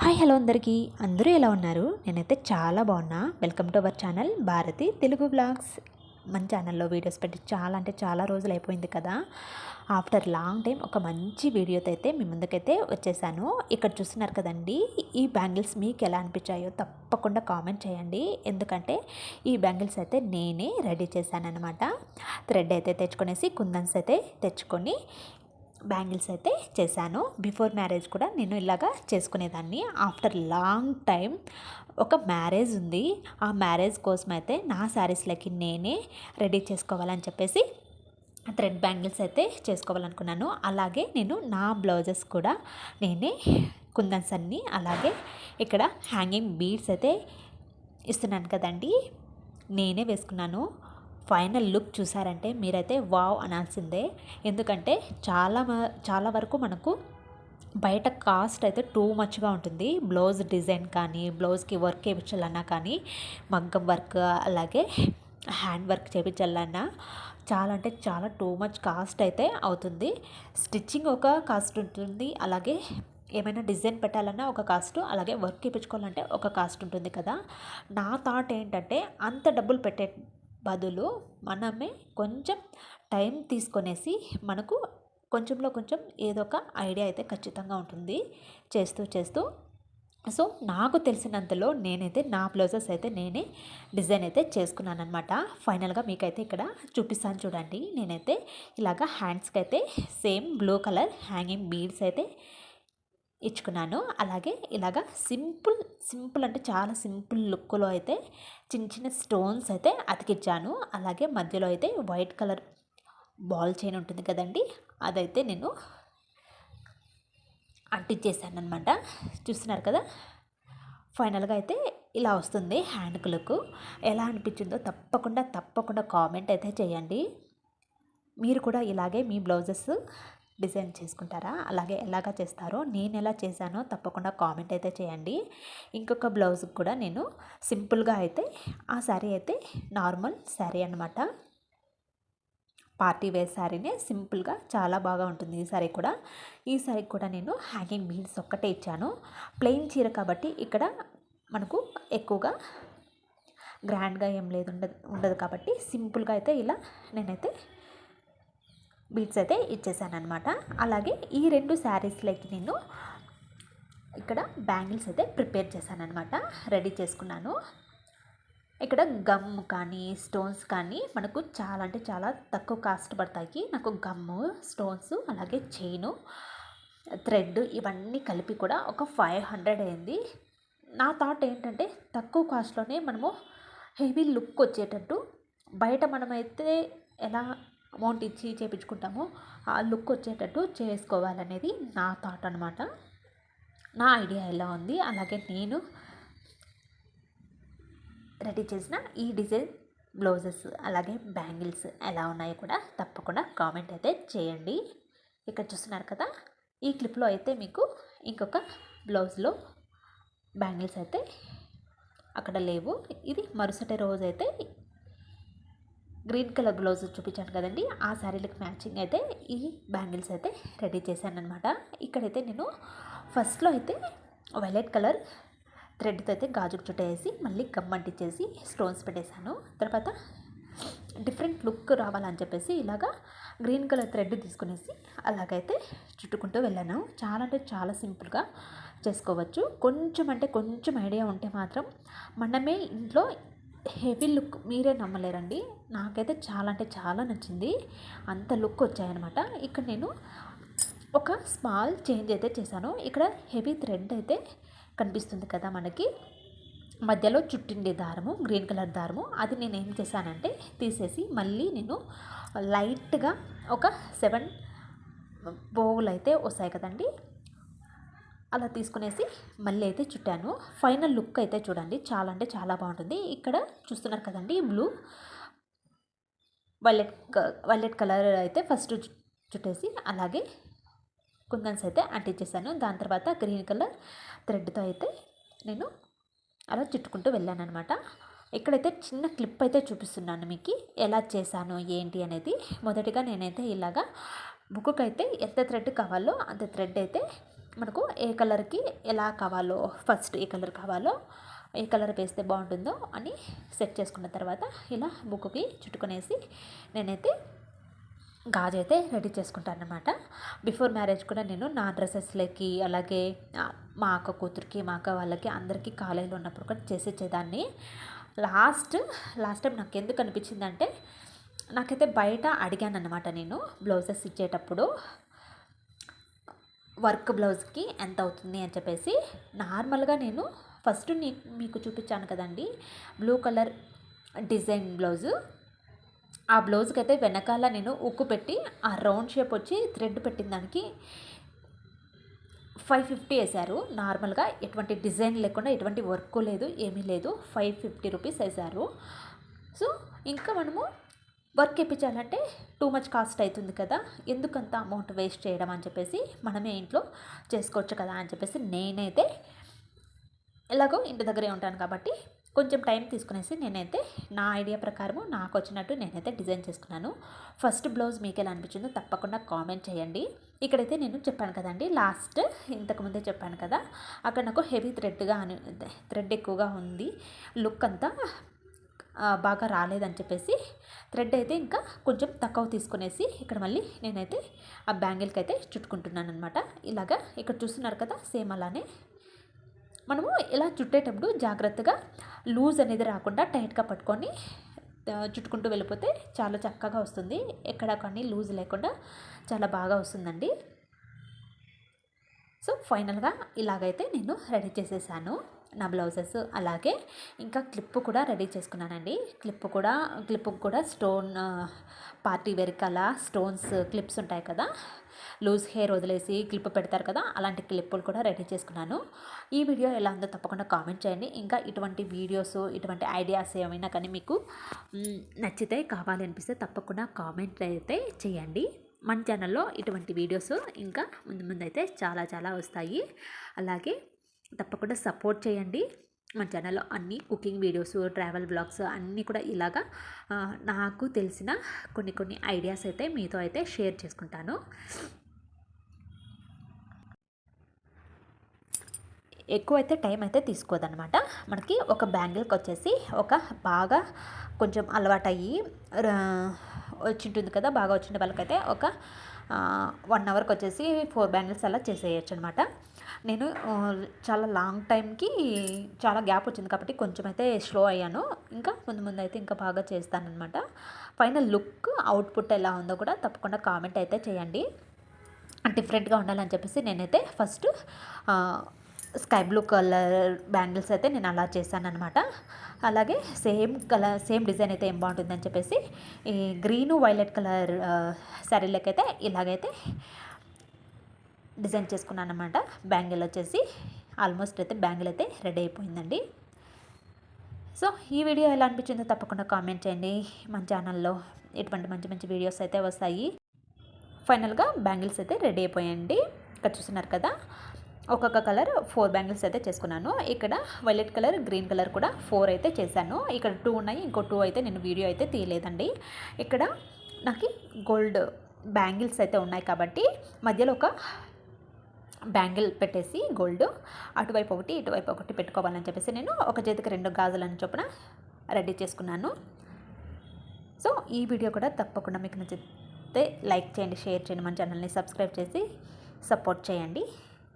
Hi hello అందరికీ. అందరూ ఎలా ఉన్నారు? నేనైతే చాలా బాగున్నా. Welcome to our channel Bharathi Telugu blogs మన ఛానల్లో వీడియోస్ పెట్టి చాలా అంటే చాలా రోజులు అయిపోయింది కదా. ఆఫ్టర్ లాంగ్ టైం ఒక మంచి వీడియోతో అయితే మీ ముందుకైతే వచ్చేసాను. ఇక్కడ చూస్తున్నారు కదండి ఈ బ్యాంగిల్స్ మీకు ఎలా అనిపించాయో తప్పకుండా కామెంట్ చేయండి. ఎందుకంటే ఈ బ్యాంగిల్స్ అయితే నేనే రెడీ చేశాను అనమాట థ్రెడ్ అయితే తెచ్చుకొనేసి కుందన్స్ అయితే తెచ్చుకొని బ్యాంగిల్స్ అయితే చేశాను. బిఫోర్ మ్యారేజ్ కూడా నేను ఇలాగా చేసుకునేదాన్ని. ఆఫ్టర్ లాంగ్ టైం ఒక మ్యారేజ్ ఉంది. ఆ మ్యారేజ్ కోసం అయితే నా శారీస్లకి నేనే రెడీ చేసుకోవాలని చెప్పేసి థ్రెడ్ బ్యాంగిల్స్ అయితే చేసుకోవాలనుకున్నాను. అలాగే నేను నా బ్లౌజెస్ కూడా నేనే కుందన్స్ అన్నీ అలాగే ఇక్కడ హ్యాంగింగ్ బీడ్స్ అయితే ఇస్తున్నాను కదండి నేనే వేసుకున్నాను. ఫైనల్ లుక్ చూసారంటే మీరైతే వావ్ అనాల్సిందే. ఎందుకంటే చాలా చాలా వరకు మనకు బయట కాస్ట్ అయితే టూ మచ్గా ఉంటుంది. బ్లౌజ్ డిజైన్ కానీ బ్లౌజ్కి వర్క్ చేయించాలన్నా కానీ మగ్గం వర్క్ అలాగే హ్యాండ్ వర్క్ చేయించాలన్నా చాలా అంటే చాలా టూ మచ్ కాస్ట్ అయితే అవుతుంది. స్టిచ్చింగ్ ఒక కాస్ట్ ఉంటుంది. అలాగే ఏమైనా డిజైన్ పెట్టాలన్నా ఒక కాస్ట్ అలాగే వర్క్ ఇప్పించుకోవాలంటే ఒక కాస్ట్ ఉంటుంది కదా. నా థాట్ ఏంటంటే అంత డబ్బులు పెట్టే బదులు మనమే కొంచెం టైం తీసుకొనేసి మనకు కొంచెంలో కొంచెం ఏదో ఒక ఐడియా అయితే ఖచ్చితంగా ఉంటుంది చేస్తూ చేస్తూ. సో నాకు తెలిసినంతలో నేనైతే నా బ్లౌజెస్ అయితే నేనే డిజైన్ అయితే చేసుకున్నాను అనమాట ఫైనల్గా మీకైతే ఇక్కడ చూపిస్తాను చూడండి. నేనైతే ఇలాగ హ్యాండ్స్కి అయితే same blue colour hanging beads అయితే ఇచ్చుకున్నాను. అలాగే ఇలాగా సింపుల్ సింపుల్ అంటే చాలా సింపుల్ లుక్లో అయితే చిన్న చిన్న స్టోన్స్ అయితే అతికిచ్చాను. అలాగే మధ్యలో అయితే వైట్ కలర్ బాల్ చైన్ ఉంటుంది కదండి అదైతే నేను అంటించేసాను అనమాట చూస్తున్నారు కదా? ఫైనల్గా అయితే ఇలా వస్తుంది హ్యాండ్ లుక్. ఎలా అనిపించిందో తప్పకుండా తప్పకుండా కామెంట్ అయితే చేయండి. మీరు కూడా ఇలాగే మీ బ్లౌజెస్ డిజైన్ చేసుకుంటారా? అలాగే ఎలాగా చేస్తారో నేను ఎలా చేశానో తప్పకుండా కామెంట్ అయితే చేయండి. ఇంకొక బ్లౌజ్కి కూడా నేను సింపుల్గా అయితే ఆ శారీ అయితే నార్మల్ శారీ అనమాట పార్టీ వేర్ శారీనే సింపుల్గా చాలా బాగా ఉంటుంది ఈ శారీ కూడా. ఈ శారీ కూడా నేను హ్యాంగింగ్ బీడ్స్ ఒక్కటే ఇచ్చాను. ప్లెయిన్ చీర కాబట్టి ఇక్కడ మనకు ఎక్కువగా గ్రాండ్గా ఏం లేదు ఉండదు ఉండదు కాబట్టి సింపుల్గా అయితే ఇలా నేనైతే బీట్స్ అయితే ఇచ్చేసానమాట అలాగే ఈ రెండు శారీస్లకి నేను ఇక్కడ బ్యాంగిల్స్ అయితే ప్రిపేర్ చేశాను అనమాట రెడీ చేసుకున్నాను. ఇక్కడ గమ్ కానీ స్టోన్స్ కానీ మనకు చాలా అంటే చాలా తక్కువ కాస్ట్ పడతాయి. నాకు గమ్ము స్టోన్స్ అలాగే చైను థ్రెడ్ ఇవన్నీ కలిపి కూడా ఒక ఫైవ్ హండ్రెడ్ అయింది. నా థాట్ ఏంటంటే తక్కువ కాస్ట్లోనే మనము హెవీ లుక్ వచ్చేటట్టు బయట మనమైతే ఎలా అమౌంట్ ఇచ్చి చేయించుకుంటామో ఆ లుక్ వచ్చేటట్టు చేసుకోవాలనేది నా థాట్ అనమాట నా ఐడియా ఎలా ఉంది అలాగే నేను రెడీ చేసిన ఈ డిజైన్ బ్లౌజెస్ అలాగే బ్యాంగిల్స్ ఎలా ఉన్నాయో కూడా తప్పకుండా కామెంట్ అయితే చేయండి. ఇక్కడ చూస్తున్నారు కదా ఈ క్లిప్లో అయితే మీకు ఇంకొక బ్లౌజ్లో బ్యాంగిల్స్ అయితే అక్కడ లేవు. ఇది మరుసటి రోజు అయితే గ్రీన్ కలర్ బ్లౌజ్ చూపించాను కదండి. ఆ శారీలకు మ్యాచింగ్ అయితే ఈ బ్యాంగిల్స్ అయితే రెడీ చేశాను అనమాట ఇక్కడైతే నేను ఫస్ట్లో అయితే వైలెట్ కలర్ థ్రెడ్తో అయితే గాజుకు చుట్టేసి మళ్ళీ గమ్ అంటించేసి స్టోన్స్ పెట్టేశాను. తర్వాత డిఫరెంట్ లుక్ రావాలని చెప్పేసి ఇలాగా గ్రీన్ కలర్ థ్రెడ్ తీసుకునేసి అలాగైతే చుట్టుకుంటూ వెళ్ళాను. చాలా అంటే చాలా సింపుల్గా చేసుకోవచ్చు. కొంచెం అంటే కొంచెం ఐడియా ఉంటే మాత్రం మనమే ఇంట్లో హెవీ లుక్ మీరే నమ్మలేరండి. నాకైతే చాలా అంటే చాలా నచ్చింది. అంత లుక్ వచ్చాయన్నమాట. ఇక్కడ నేను ఒక స్మాల్ చేంజ్ అయితే చేశాను. ఇక్కడ హెవీ థ్రెడ్ అయితే కనిపిస్తుంది కదా మనకి. మధ్యలో చుట్టిండే దారము గ్రీన్ కలర్ దారము. అది నేను ఏం చేశానంటే తీసేసి మళ్ళీ నేను లైట్గా ఒక సెవెన్ బోగులు అయితే వస్తాయి కదండి. అలా తీసుకునేసి మళ్ళీ అయితే చుట్టాను. ఫైనల్ లుక్ అయితే చూడండి. చాలా అంటే చాలా బాగుంటుంది. ఇక్కడ చూస్తున్నారు కదండి బ్లూ. వైలెట్ వైలెట్ కలర్ అయితే ఫస్ట్ చుట్టేసి అలాగే కుందన్స్ అయితే అంటించేసాను దాని తర్వాత గ్రీన్ కలర్ థ్రెడ్తో అయితే నేను అలా చుట్టుకుంటూ వెళ్ళాను అనమాట ఇక్కడైతే చిన్న క్లిప్ అయితే చూపిస్తున్నాను మీకు. ఎలా చేశాను ఏంటి అనేది. మొదటిగా నేనైతే ఇలాగా బుక్కు అయితే ఎంత థ్రెడ్ కావాలో అంత థ్రెడ్ అయితే మనకు ఏ కలర్కి ఎలా కావాలో ఫస్ట్ ఏ కలర్ కావాలో ఏ కలర్ వేస్తే బాగుంటుందో అని సెట్ చేసుకున్న తర్వాత ఇలా బుక్కి చుట్టుకునేసి నేనైతే గాజు అయితే రెడీ చేసుకుంటాను అనమాట బిఫోర్ మ్యారేజ్ కూడా నేను నా డ్రెస్సెస్లకి అలాగే మా అక్క కూతురికి మా అక్క వాళ్ళకి అందరికీ కాలేజీలో ఉన్నప్పుడు కూడా చేసేచ్చేదాన్ని లాస్ట్ లాస్ట్ టైం నాకు ఎందుకు అనిపించిందంటే నాకైతే బయట అడిగాను అనమాట నేను బ్లౌజెస్ ఇచ్చేటప్పుడు. వర్క్ బ్లౌజ్కి ఎంత అవుతుంది అని చెప్పేసి నార్మల్గా నేను ఫస్ట్ మీకు చూపించాను కదండి. Blue colour design blouse. ఆ బ్లౌజ్కి అయితే వెనకాల నేను ఉక్కు పెట్టి ఆ రౌండ్ షేప్ వచ్చి థ్రెడ్ పెట్టిన దానికి ఫైవ్ ఫిఫ్టీ వేశారు. నార్మల్గా ఎటువంటి డిజైన్ లేకుండా ఎటువంటి వర్క్ లేదు ఏమీ లేదు. ఫైవ్ ఫిఫ్టీ రూపీస్ వేశారు. సో ఇంకా మనము వర్క్ ఇప్పించాలంటే టూ మచ్ కాస్ట్ అవుతుంది కదా. ఎందుకంత అమౌంట్ వేస్ట్ చేయడం అని చెప్పేసి మనమే ఇంట్లో చేసుకోవచ్చు కదా అని చెప్పేసి నేనైతే ఎలాగో ఇంటి దగ్గరే ఉంటాను కాబట్టి కొంచెం టైం తీసుకునేసి నేనైతే నా ఐడియా ప్రకారము నాకు వచ్చినట్టు నేనైతే డిజైన్ చేసుకున్నాను. ఫస్ట్ బ్లౌజ్ మీకు ఎలా అనిపించిందో తప్పకుండా కామెంట్ చేయండి. ఇక్కడైతే నేను చెప్పాను కదండి లాస్ట్ ఇంతకుముందే చెప్పాను కదా అక్కడ నాకు హెవీ థ్రెడ్గా అని థ్రెడ్ ఎక్కువగా ఉంది లుక్ అంతా బాగా రాలేదని చెప్పేసి థ్రెడ్ అయితే ఇంకా కొంచెం తక్కువ తీసుకునేసి ఇక్కడ మళ్ళీ నేనైతే ఆ బ్యాంగిల్కి అయితే చుట్టుకుంటున్నాను అనమాట ఇలాగా ఇక్కడ చూస్తున్నారు కదా సేమ్ అలానే. మనము ఇలా చుట్టేటప్పుడు జాగ్రత్తగా లూజ్ అనేది రాకుండా టైట్గా పట్టుకొని చుట్టుకుంటూ వెళ్ళిపోతే చాలా చక్కగా వస్తుంది. ఎక్కడ కానీ లూజ్ లేకుండా చాలా బాగా వస్తుందండి. సో ఫైనల్గా ఇలాగైతే నేను రెడీ చేసేసాను. నా బ్లౌజెస్ అలాగే ఇంకా క్లిప్ కూడా రెడీ చేసుకున్నానండి. క్లిప్ కూడా క్లిప్ కూడా స్టోన్ పార్టీ వేర్ అలా స్టోన్స్ క్లిప్స్ ఉంటాయి కదా. లూజ్ హెయిర్ వదిలేసి క్లిప్ పెడతారు కదా అలాంటి క్లిప్పులు కూడా రెడీ చేసుకున్నాను. ఈ వీడియో ఎలా ఉందో తప్పకుండా కామెంట్ చేయండి. ఇంకా ఇటువంటి వీడియోస్ ఇటువంటి ఐడియాస్ ఏమైనా కానీ మీకు నచ్చితే కావాలి అనిపిస్తే తప్పకుండా కామెంట్ అయితే చేయండి. మన ఛానల్లో ఇటువంటి వీడియోస్ ఇంకా ముందు ముందు అయితే చాలా చాలా వస్తాయి. అలాగే తప్పకుండా సపోర్ట్ చేయండి. మా ఛానల్లో అన్ని కుకింగ్ వీడియోస్ ట్రావెల్ బ్లాగ్స్ అన్నీ కూడా ఇలాగా నాకు తెలిసిన కొన్ని కొన్ని ఐడియాస్ అయితే మీతో అయితే షేర్ చేసుకుంటాను. ఎక్కువైతే టైం అయితే తీసుకోదన్నమాట. మనకి ఒక బ్యాంగిల్కి వచ్చేసి ఒక బాగా కొంచెం అలవాటు అయ్యి వచ్చింటుంది కదా బాగా వచ్చిన వాళ్ళకైతే ఒక వన్ అవర్కి వచ్చేసి ఫోర్ బ్యాంగిల్స్ అలా చేసేయచ్చు అనమాట నేను చాలా లాంగ్ టైంకి చాలా గ్యాప్ వచ్చింది కాబట్టి కొంచెం అయితే స్లో అయ్యాను. ఇంకా ముందు ముందు అయితే ఇంకా బాగా చేస్తానమాట ఫైనల్ లుక్ అవుట్పుట్ ఎలా ఉందో కూడా తప్పకుండా కామెంట్ అయితే చేయండి. డిఫరెంట్గా ఉండాలని చెప్పేసి నేనైతే first sky blue colour bangles అయితే నేను అలా చేశాను అనమాట అలాగే సేమ్ కలర్ సేమ్ డిజైన్ అయితే ఏం బాగుంటుందని చెప్పేసి ఈ గ్రీన్ వైలెట్ కలర్ శారీలకైతే ఇలాగైతే డిజైన్ చేసుకున్నాను అనమాట బ్యాంగిల్ వచ్చేసి ఆల్మోస్ట్ అయితే బ్యాంగిల్ అయితే రెడీ అయిపోయిందండి. సో ఈ వీడియో ఎలా అనిపించిందో తప్పకుండా కామెంట్ చేయండి. మన ఛానల్లో ఇటువంటి మంచి మంచి వీడియోస్ అయితే వస్తాయి. ఫైనల్గా బ్యాంగిల్స్ అయితే రెడీ అయిపోయాయండి. ఇక్కడ చూస్తున్నారు కదా. ఒక్కొక్క కలర్ ఫోర్ బ్యాంగిల్స్ అయితే చేసుకున్నాను. ఇక్కడ వైలెట్ కలర్ గ్రీన్ కలర్ కూడా ఫోర్ అయితే చేశాను. ఇక్కడ టూ ఉన్నాయి ఇంకో టూ అయితే నేను వీడియో అయితే తీయలేదండి. ఇక్కడ నాకు గోల్డ్ బ్యాంగిల్స్ అయితే ఉన్నాయి కాబట్టి మధ్యలో ఒక బ్యాంగిల్ పెట్టేసి గోల్డ్ అటువైపు ఒకటి ఇటువైపు ఒకటి పెట్టుకోవాలని చెప్పేసి నేను ఒక చేతికి రెండు గాజులని చొప్పున రెడీ చేసుకున్నాను. సో ఈ వీడియో కూడా తప్పకుండా మీకు నచ్చితే లైక్ చేయండి షేర్ చేయండి మన ఛానల్ని సబ్స్క్రైబ్ చేసి సపోర్ట్ చేయండి.